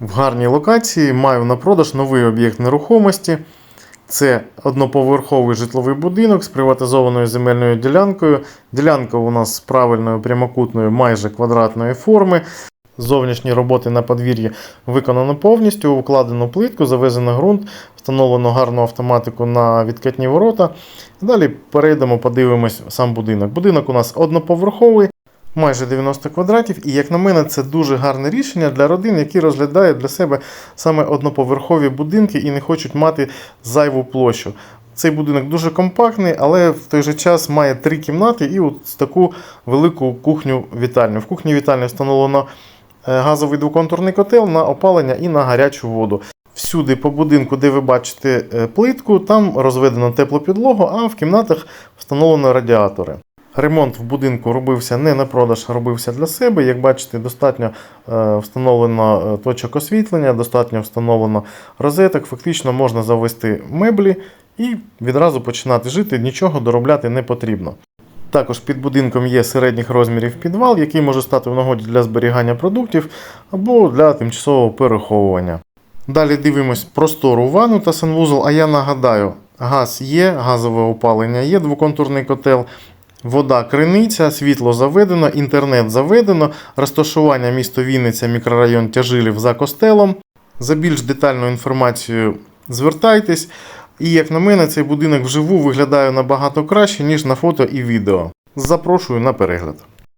В гарній локації маю на продаж новий об'єкт нерухомості. Це одноповерховий житловий будинок з приватизованою земельною ділянкою. Ділянка у нас з правильною прямокутною, майже квадратної форми. Зовнішні роботи на подвір'ї виконано повністю, укладено плитку, завезено ґрунт, встановлено гарну автоматику на відкатні ворота. Далі перейдемо, подивимось сам будинок. Будинок у нас одноповерховий, майже 90 квадратів, і, як на мене, це дуже гарне рішення для родин, які розглядають для себе саме одноповерхові будинки і не хочуть мати зайву площу. Цей будинок дуже компактний, але в той же час має три кімнати і от таку велику кухню-вітальню. В кухні-вітальні встановлено е, газовий двоконтурний котел на опалення і на гарячу воду. Всюди по будинку, де ви бачите е, плитку, там розведено теплу підлогу, а в кімнатах встановлено радіатори. Ремонт в будинку робився не на продаж, а робився для себе. Як бачите, достатньо е, встановлено е, точок освітлення, достатньо встановлено розеток. Фактично можна завести меблі і відразу починати жити, нічого доробляти не потрібно. Також під будинком є середніх розмірів підвал, який може стати в нагоді для зберігання продуктів або для тимчасового переховування. Далі дивимось простору ванну та санвузол. А я нагадаю, газ є, газове опалення є, двоконтурний котел, вода криниця, світло заведено, інтернет заведено, розташування місто Вінниця, мікрорайон Тяжилів за костелом. За більш детальною інформацією звертайтесь. І як на мене, цей будинок вживу виглядає набагато краще, ніж на фото і відео. Запрошую на перегляд.